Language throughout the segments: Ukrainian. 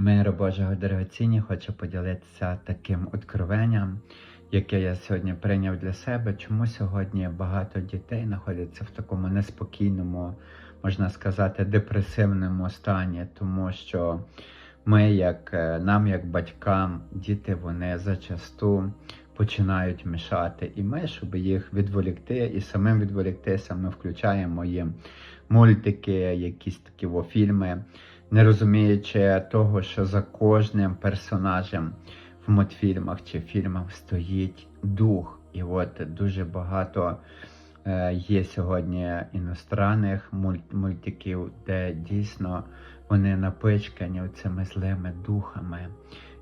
Миру Божого дорогоцінні, хочу поділитися таким откровенням, яке я сьогодні прийняв для себе. Чому сьогодні багато дітей знаходяться в такому неспокійному, можна сказати, депресивному стані, тому що ми, як е, нам, як батькам, діти, вони зачасту починають мішати. І ми, щоб їх відволікти і самим відволіктися, ми включаємо їм мультики, якісь такі во, фільми не розуміючи того, що за кожним персонажем в мультфільмах чи фільмах стоїть дух. І от дуже багато е, є сьогодні іностранних мульт, мультиків, де дійсно вони напичкані цими злими духами.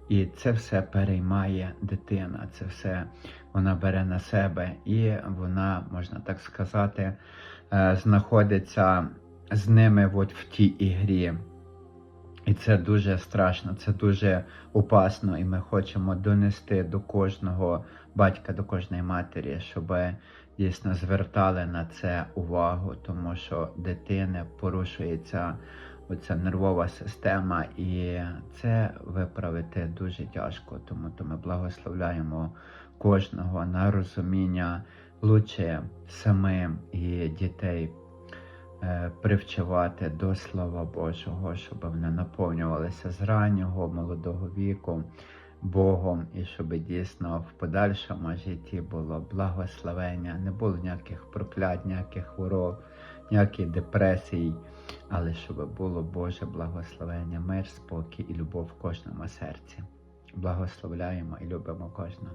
І це все переймає дитина, це все вона бере на себе, і вона, можна так сказати, е, знаходиться з ними от в тій ігрі. І це дуже страшно, це дуже опасно, і ми хочемо донести до кожного батька, до кожної матері, щоб дійсно звертали на це увагу, тому що дитини порушується оця нервова система, і це виправити дуже тяжко. Тому то ми благословляємо кожного на розуміння лучше самим і дітей е, привчувати до Слова Божого, щоб вони наповнювалися з раннього молодого віку Богом, і щоб дійсно в подальшому житті було благословення, не було ніяких проклять, ніяких хвороб, ніяких депресій, але щоб було Боже благословення, мир, спокій і любов в кожному серці. Благословляємо і любимо кожного.